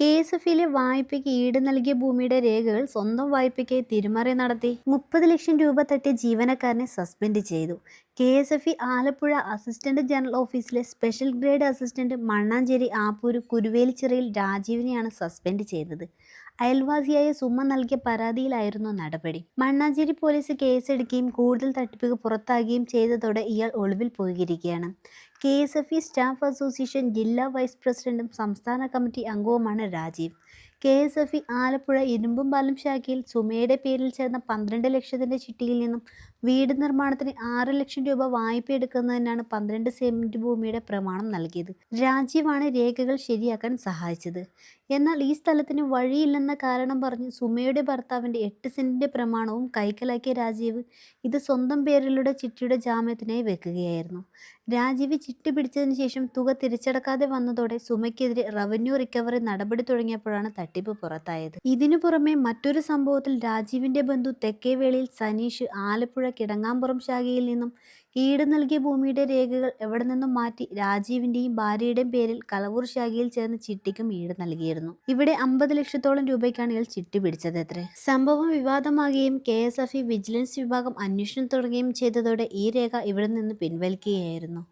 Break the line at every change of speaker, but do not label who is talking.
K S എഫിലെ വായ്പയ്ക്ക് ഈട് നൽകിയ ഭൂമിയുടെ രേഖകൾ സ്വന്തം വായ്പയ്ക്ക് തിരിമറി നടത്തി. മുപ്പത് ലക്ഷം രൂപ തട്ടിയ ജീവനക്കാരനെ സസ്പെൻഡ് ചെയ്തു. K S F E Alappuzha assistant general ഓഫീസിലെ special grade assistant Mannancherry Appoor കുരുവേലിച്ചിറയിൽ രാജീവിനെയാണ് സസ്പെൻഡ് ചെയ്തത്. അയൽവാസിയായ സുമ നൽകിയ പരാതിയിലായിരുന്നു നടപടി. മണ്ണാഞ്ചേരി പോലീസ് കേസ് കേസെടുക്കുകയും കൂടുതൽ തട്ടിപ്പുകൾ പുറത്താകുകയും ചെയ്തതോടെ ഇയാൾ ഒളിവിൽ പോയിരിക്കുകയാണ്. K S F E staff association ജില്ലാ വൈസ് പ്രസിഡന്റും സംസ്ഥാന committee അംഗവുമാണ് Rajeev. K S F E Alappuzha ഇരുമ്പും പാലം ശാഖയിൽ സുമയുടെ പേരിൽ ചേർന്ന പന്ത്രണ്ട് ലക്ഷത്തിന്റെ ചിട്ടിയിൽ നിന്നും വീട് നിർമ്മാണത്തിന് ആറ് ലക്ഷം രൂപ വായ്പ എടുക്കുന്നതിനാണ് പന്ത്രണ്ട് സെന്റ് ഭൂമിയുടെ പ്രമാണം നൽകിയത്. രാജീവാണ് രേഖകൾ ശരിയാക്കാൻ സഹായിച്ചത്. എന്നാൽ ഈ സ്ഥലത്തിന് വഴിയില്ലെന്ന കാരണം പറഞ്ഞ് സുമയുടെ ഭർത്താവിന്റെ എട്ട് സെന്റിന്റെ പ്രമാണവും കൈക്കലാക്കിയ രാജീവ് ഇത് സ്വന്തം പേരിലൂടെ ചിട്ടിയുടെ ജാമ്യത്തിനായി വെക്കുകയായിരുന്നു. രാജീവ് ചിട്ടി പിടിച്ചതിന് ശേഷം തുക തിരിച്ചടക്കാതെ വന്നതോടെ സുമയ്ക്കെതിരെ റവന്യൂ റിക്കവറി നടപടി തുടങ്ങിയപ്പോഴാണ് തട്ടിപ്പ് പുറത്തായത്. ഇതിനു പുറമെ മറ്റൊരു സംഭവത്തിൽ രാജീവിന്റെ ബന്ധു തെക്കേവേളിയിൽ സനീഷ് ആലപ്പുഴ കിടങ്ങാമ്പുറം ശാഖയിൽ നിന്നും ഈട് നൽകിയ ഭൂമിയുടെ രേഖകൾ എവിടെ നിന്നും മാറ്റി രാജീവിന്റെയും ഭാര്യയുടെയും പേരിൽ കലവൂർ ശാഖയിൽ ചേർന്ന് ചിട്ടിക്കും ഈട് നൽകിയിരുന്നു. ഇവിടെ അമ്പത് ലക്ഷത്തോളം രൂപയ്ക്കാണ് ഇയാൾ ചിട്ടി പിടിച്ചത് അത്രേ. സംഭവം വിവാദമാകുകയും K S F E vigilance വിഭാഗം അന്വേഷണം തുടങ്ങുകയും ചെയ്തതോടെ ഈ രേഖ ഇവിടെ നിന്ന് പിൻവലിക്കുകയായിരുന്നു.